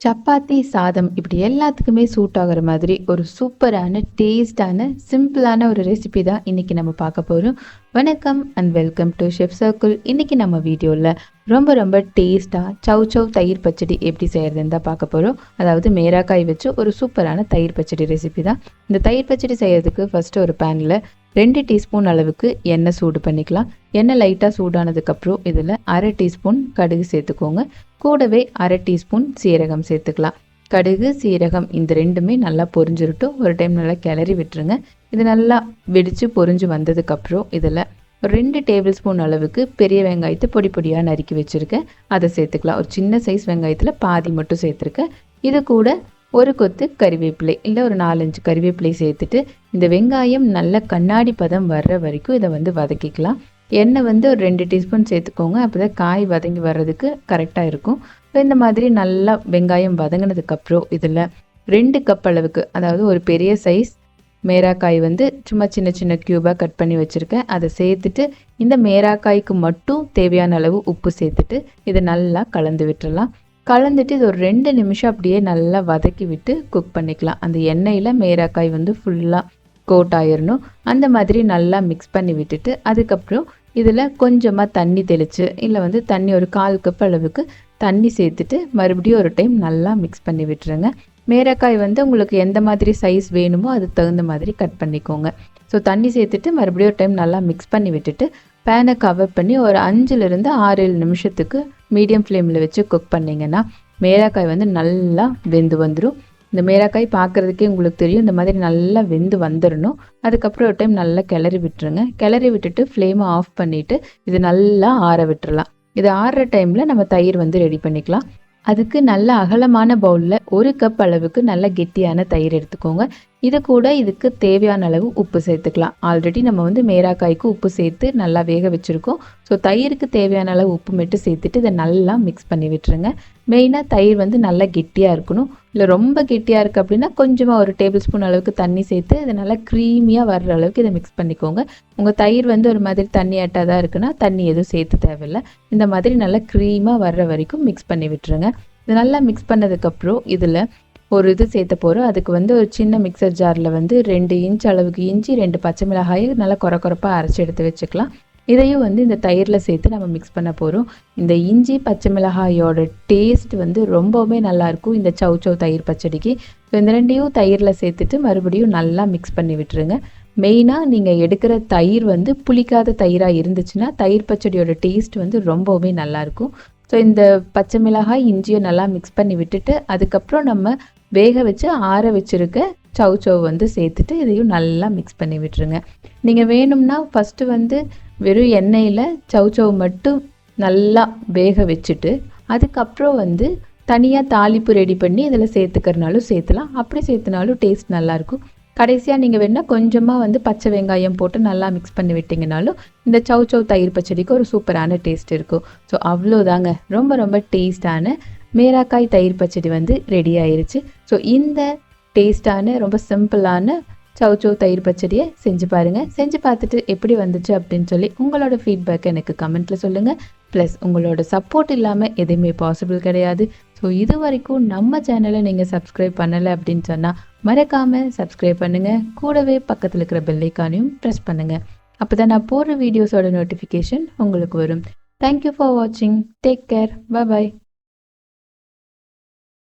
சப்பாத்தி சாதம் இப்படி எல்லாத்துக்குமே சூட் ஆகுற மாதிரி ஒரு சூப்பரான டேஸ்டான சிம்பிளான ஒரு ரெசிபி தான் இன்னைக்கு நம்ம பார்க்க போகிறோம் வணக்கம் and welcome to chef circle இன்னைக்கு நம்ம வீடியோவில் ரொம்ப ரொம்ப டேஸ்ட்டாக சவ் சவ் தயிர் பச்சடி எப்படி செய்கிறதுன்னு தான் பார்க்க போகிறோம் அதாவது மேராக்காய் வச்சு ஒரு சூப்பரான தயிர் பச்சடி ரெசிபி தான். இந்த தயிர் பச்சடி செய்கிறதுக்கு ஃபஸ்ட்டு ஒரு பேனில் ரெண்டு டீஸ்பூன் அளவுக்கு எண்ணெய் சூடு பண்ணிக்கலாம். எண்ணெய் லைட்டாக சூடானதுக்கப்புறம் இதில் அரை டீஸ்பூன் கடுகு சேர்த்துக்கோங்க. கூடவே அரை டீஸ்பூன் சீரகம் சேர்த்துக்கலாம். கடுகு சீரகம் இந்த ரெண்டுமே நல்லா பொரிஞ்சிருட்டும் ஒரு டைம் நல்லா கிளறி விட்டுருங்க. இது நல்லா வெடித்து பொரிஞ்சு வந்ததுக்கப்புறம் இதில் ஒரு ரெண்டு டேபிள் ஸ்பூன் அளவுக்கு பெரிய வெங்காயத்தை பொடி பொடியாக நறுக்கி வச்சுருக்கேன். அதை சேர்த்துக்கலாம். ஒரு சின்ன சைஸ் வெங்காயத்தில் பாதி மட்டும் சேர்த்துருக்கேன். இது கூட ஒரு கொத்து கறிவேப்பிலை இல்லை ஒரு நாலஞ்சு கறிவேப்பிலை சேர்த்துட்டு இந்த வெங்காயம் நல்ல கண்ணாடி பதம் வர்ற வரைக்கும் இதை வந்து வதக்கிக்கலாம். எண்ணெய் வந்து ஒரு ரெண்டு டீஸ்பூன் சேர்த்துக்கோங்க. அப்போ தான் காய் வதங்கி வர்றதுக்கு கரெக்டாக இருக்கும். இப்போ இந்த மாதிரி நல்லா வெங்காயம் வதங்கினதுக்கப்புறம் இதில் ரெண்டு கப் அளவுக்கு அதாவது ஒரு பெரிய சைஸ் மேராக்காய் வந்து சும்மா சின்ன சின்ன க்யூபாக கட் பண்ணி வச்சுருக்கேன். அதை சேர்த்துட்டு இந்த மேராக்காய்க்கு மட்டும் தேவையான அளவு உப்பு சேர்த்துட்டு இதை நல்லா கலந்து விட்டுடலாம் கலந்துட்டு இது ஒரு ரெண்டு நிமிஷம் அப்படியே நல்லா வதக்கி விட்டு குக் பண்ணிக்கலாம். அந்த எண்ணெயில் மேராக்காய் வந்து ஃபுல்லாக கோட் ஆயிடணும் அந்த மாதிரி நல்லா மிக்ஸ் பண்ணி விட்டுட்டு அதுக்கப்புறம் இதில் கொஞ்சமாக தண்ணி தெளித்து இல்லை வந்து தண்ணி ஒரு கால் கப் அளவுக்கு தண்ணி சேர்த்துட்டு மறுபடியும் ஒரு டைம் நல்லா மிக்ஸ் பண்ணி விட்டுருங்க. மேரக்காய் வந்து உங்களுக்கு எந்த மாதிரி சைஸ் வேணுமோ அதுக்கு தகுந்த மாதிரி கட் பண்ணிக்கோங்க. ஸோ தண்ணி சேர்த்துட்டு மறுபடியும் ஒரு டைம் நல்லா மிக்ஸ் பண்ணி விட்டுட்டு பேனை கவர் பண்ணி ஒரு அஞ்சுலேருந்து ஆறு ஏழு நிமிஷத்துக்கு மீடியம் ஃப்ளேமில் வச்சு குக் பண்ணிங்கன்னா மேராக்காய் வந்து நல்லா வெந்து வந்துடும் இந்த மேராக்காய் பார்க்குறதுக்கே உங்களுக்கு தெரியும். இந்த மாதிரி நல்லா வெந்து வந்துடணும் அதுக்கப்புறம் ஒரு டைம் நல்லா கிளறி விட்டுருங்க. கிளறி விட்டுட்டு ஃப்ளேமை ஆஃப் பண்ணிவிட்டு இது நல்லா ஆற விட்டுறலாம். இது ஆறுற டைமில் நம்ம தயிர் வந்து ரெடி பண்ணிக்கலாம். அதுக்கு நல்ல அகலமான பவுலில் ஒரு கப் அளவுக்கு நல்ல கெட்டியான தயிர் எடுத்துக்கோங்க. இது கூட இதுக்கு தேவையான அளவு உப்பு சேர்த்துக்கலாம். ஆல்ரெடி நம்ம வந்து மேராக்காய்க்கு உப்பு சேர்த்து நல்லா வேக வச்சுருக்கோம். ஸோ தயிருக்கு தேவையான அளவு உப்பு மட்டும் சேர்த்துட்டு இதை நல்லா மிக்ஸ் பண்ணி விட்டுருங்க. மெயினாக தயிர் வந்து நல்லா கெட்டியாக இருக்கணும். இல்லை ரொம்ப கெட்டியாக இருக்குது அப்படின்னா கொஞ்சமாக ஒரு டேபிள் ஸ்பூன் அளவுக்கு தண்ணி சேர்த்து இதை நல்லா க்ரீமியாக வர்ற அளவுக்கு இதை மிக்ஸ் பண்ணிக்கோங்க. உங்கள் தயிர் வந்து ஒரு மாதிரி தண்ணி ஆட்டாக தான் இருக்குன்னா தண்ணி எதுவும் சேர்த்து தேவையில்லை. இந்த மாதிரி நல்லா க்ரீமாக வர்ற வரைக்கும் மிக்ஸ் பண்ணி விட்டுருங்க. இது நல்லா மிக்ஸ் பண்ணதுக்கப்புறம் இதில் ஒரு இது சேர்த்த போகிறோம் அதுக்கு வந்து ஒரு சின்ன மிக்சர் ஜாரில் வந்து ரெண்டு இன்ச் அளவுக்கு இஞ்சி ரெண்டு பச்சை மிளகாயை நல்லா குறை குறைப்பாக அரைச்சி எடுத்து வச்சுக்கலாம். இதையும் வந்து இந்த தயிரில் சேர்த்து நம்ம மிக்ஸ் பண்ண போகிறோம் இந்த இஞ்சி பச்சை மிளகாயோட டேஸ்ட் வந்து ரொம்பவுமே நல்லாயிருக்கும் இந்த சவு சவு தயிர் பச்சடிக்கு. ஸோ இந்த ரெண்டையும் தயிரில் சேர்த்துட்டு மறுபடியும் நல்லா மிக்ஸ் பண்ணி விட்டுருங்க. மெயினாக நீங்கள் எடுக்கிற தயிர் வந்து புளிக்காத தயிராக இருந்துச்சுன்னா தயிர் பச்சடியோட டேஸ்ட் வந்து ரொம்பவுமே நல்லாயிருக்கும் ஸோ இந்த பச்சை மிளகாய் இஞ்சியை நல்லா மிக்ஸ் பண்ணி விட்டுட்டு அதுக்கப்புறம் நம்ம வேக வச்சு ஆற வச்சுருக்க சவு சவு வந்து சேர்த்துட்டு இதையும் நல்லா மிக்ஸ் பண்ணி விட்டுருங்க. நீங்கள் வேணும்னா ஃபஸ்ட்டு வந்து வெறும் எண்ணெயில் சவு சவு மட்டும் நல்லா வேக வச்சுட்டு அதுக்கப்புறம் வந்து தனியாக தாளிப்பு ரெடி பண்ணி இதில் சேர்த்துக்கிறனாலும் சேர்த்துலாம் அப்படி சேர்த்துனாலும் டேஸ்ட் நல்லாயிருக்கும் கடைசியாக நீங்கள் வேணால் கொஞ்சமாக வந்து பச்சை வெங்காயம் போட்டு நல்லா மிக்ஸ் பண்ணி விட்டிங்கனாலும் இந்த சவு சவு தயிர் பச்சடிக்கு ஒரு சூப்பரான டேஸ்ட் இருக்கும். ஸோ அவ்வளோதாங்க. ரொம்ப ரொம்ப டேஸ்டான மேராக்காய் தயிர் பச்சடி வந்து ரெடி ஆயிருச்சு. ஸோ இந்த டேஸ்டான ரொம்ப சிம்பிளான சவு சவு தயிர் பச்சடியை செஞ்சு பாருங்கள் செஞ்சு பார்த்துட்டு எப்படி வந்துச்சு அப்படின்னு சொல்லி உங்களோட ஃபீட்பேக் எனக்கு கமெண்ட்டில் சொல்லுங்கள் ப்ளஸ் உங்களோட சப்போர்ட் இல்லாமல் எதுவுமே பாசிபிள் கிடையாது. ஸோ இது வரைக்கும் நம்ம சேனலை நீங்கள் சப்ஸ்கிரைப் பண்ணலை அப்படின்னு சொன்னால் மறக்காமல் சப்ஸ்கிரைப் பண்ணுங்கள் கூடவே பக்கத்தில் இருக்கிற பெல்லைக்கானையும் ப்ரெஸ் பண்ணுங்கள் அப்போ தான் நான் போடுற வீடியோஸோட நோட்டிஃபிகேஷன் உங்களுக்கு வரும். தேங்க்யூ ஃபார் வாட்சிங் டேக் கேர் பாய்